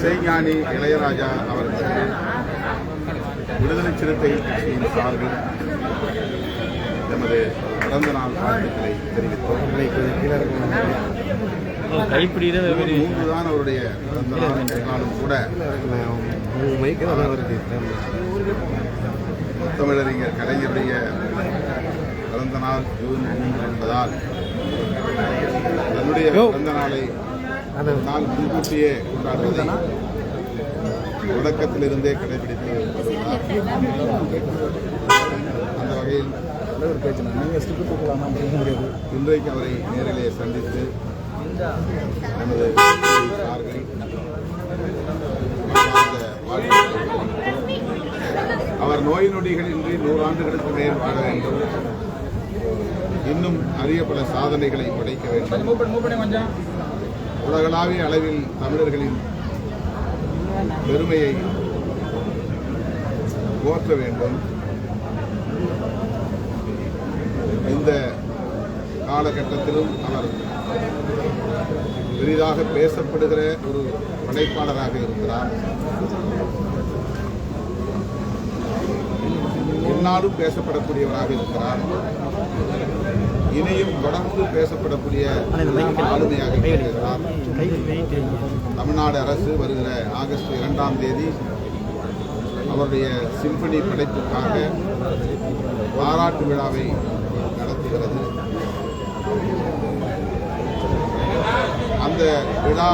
செய்ஞானி இளையராஜா அவர்களுக்கு விடுதலை சிறுத்தை கட்சியின் சார்பில் எமது பிறந்த நாள் வாழ்த்துக்களை தெரிவித்தோம். கைப்பிடியில ஜூன் மூன்று தான் அவருடைய பிறந்த நாள் என்றாலும் கூட. முத்தமிழறிஞர் கலைஞருடைய பிறந்த நாள் ஜூன் மூன்று என்பதால் தன்னுடைய பிறந்த நாளை நாள் முன்கூட்டியே கொண்டாடுவதை தொடக்கத்திலிருந்தே கடைபிடித்து அந்த வகையில் இன்றைக்கு அவரை நேரிலே சந்தித்து நமது அவர் நோய் நொடிகளின்றி நூறாண்டுகளுக்கு மேல் வாழ வேண்டும். இன்னும் அரிய பல சாதனைகளை படைக்க வேண்டும். உலகளாவிய அளவில் தமிழர்களின் பெருமையை போற்ற வேண்டும். இந்த காலகட்டத்திலும் அவர் பெரிதாக பேசப்படுகிற ஒரு படைப்பாளராக இருக்கிறார். என்னாலும் பேசப்படக்கூடியவராக இருக்கிறார். இனியும் தொடர்ந்து பேசப்படக்கூடிய ஆளுமையாக இருக்கிறார். தமிழ்நாடு அரசு வருகிற ஆகஸ்ட் இரண்டாம் தேதி அவருடைய சிம்பனி படைப்புக்காக பாராட்டு விழாவை நடத்துகிறது. இந்த விழா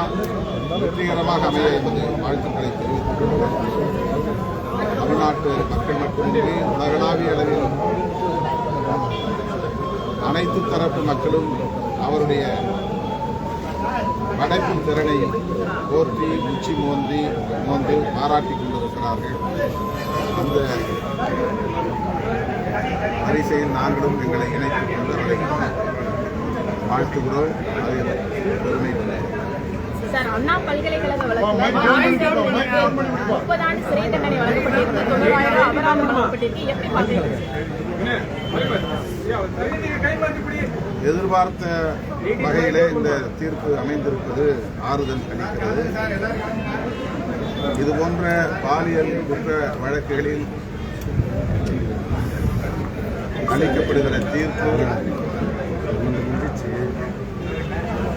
வெற்றிகரமாக அமைய என்பது வாழ்த்துக்களை தெரிவித்துக் கொள்கிறேன். தமிழ்நாட்டு மக்கள் மட்டுமின்றி உலகளாவிய அளவில் அனைத்து தரப்பு மக்களும் அவருடைய படைப்பு திறனை போற்றி உச்சி மோந்தி மோந்து பாராட்டிக் கொண்டிருக்கிறார்கள். அந்த வரிசையில் நாங்களும் எங்களை இணைத்துக் கொண்டு அவரை வாழ்த்துகிறோம். சார் அண்ணா பல்கலைக்கழக வழக்குல முப்பது ஆண்டு சிறை தண்டனை வழங்கப்பட்டிருக்கு தொண்ணூறாயிரம் அபராதம் வழங்கப்பட்டிருக்கு. எப்படி பாக்குறீங்க எதிர்பார்த்த வகையிலே இந்த தீர்ப்பு அமைந்திருப்பது ஆறுதல் அளிக்கிறது. இது போன்ற பாலியல் குற்ற வழக்குகளில் அளிக்கப்படுகிற தீர்ப்பு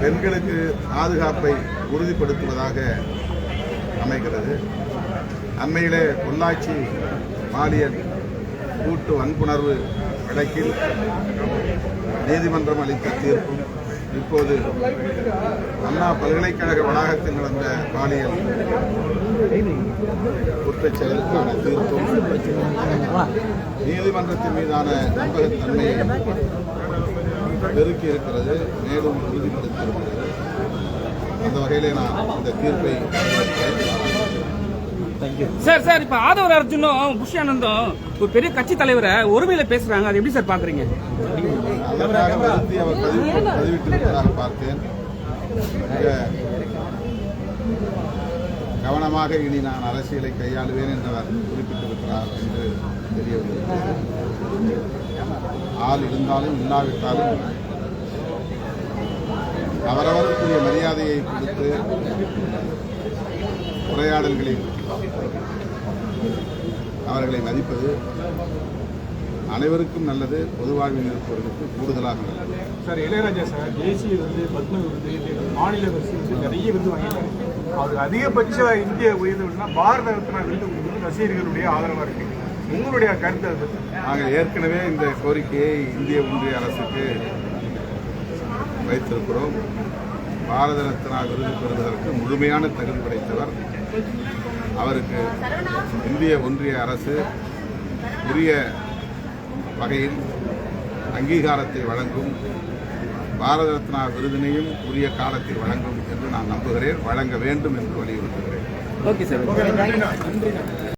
பெண்களுக்கு பாதுகாப்பை உறுதிப்படுத்துவதாக அமைகிறது. அண்மையிலே பொள்ளாச்சி பாலியல் கூட்டு வன்புணர்வு வழக்கில் நீதிமன்றம் அளித்த தீர்ப்பும் இப்போது அண்ணா பல்கலைக்கழக வளாகத்தில் நடந்த பாலியல் குற்றச்செயலுக்கான தீர்ப்பும் நீதிமன்றத்தின் மீதான நம்பகத்தன்மையை பெருக்கி இருக்கிறது மேலும் உறுதிப்படுத்தி இருக்கிறது அந்த வகையிலே நான் இந்த தீர்ப்பை சார் சார் இப்ப ஆதவர் அர்ஜுனும் புஷி ஆனந்தும் ஒரு பெரிய கட்சி தலைவரை ஒருமையில பேசுறாங்க. அது எப்படி சார் பாக்குறீங்க பதிவிட்டிருப்பதாக பார்த்தேன். கவனமாக இனி நான் அரசியலை கையாளுவேன் என்று அவர் குறிப்பிட்டிருக்கிறார் என்று தெரியவில்லை. ஆள் இருந்தாலும் இல்லாவிட்டாலும் அவரவருக்குரிய மரியாதையை கொடுத்து உரையாடல்களில் அவர்களை மதிப்பது அனைவருக்கும் நல்லது பொது வாழ்வில் இருப்பவர்களுக்கு கூடுதலாக நல்லது. சார் இளையராஜா சார் தேசிய விருது பத்ம விருது மாநில விருது நிறைய விருது வாங்கியிருக்காரு அது அதிகபட்ச இந்திய உயர்வு பாரத ரத்னா விருது கொடுக்கணும் ரசிகர்களுடைய ஆதரவாக இருக்கு. உங்களுடைய கருத்து அது. நாங்கள் ஏற்கனவே இந்த கோரிக்கையை இந்திய ஒன்றிய அரசுக்கு வைத்திருக்கிறோம். பாரத ரத்னா விருது பெறுவதற்கு முழுமையான தகுதி படைத்தவர் அவருக்கு இந்திய ஒன்றிய அரசு உரிய வகையில் அங்கீகாரத்தை வழங்கும் பாரத ரத்னா விருதினையும் உரிய காலத்தில் வழங்கும் என்று நான் நம்புகிறேன். வழங்க வேண்டும் என்று வலியுறுத்துகிறேன். Okay sir.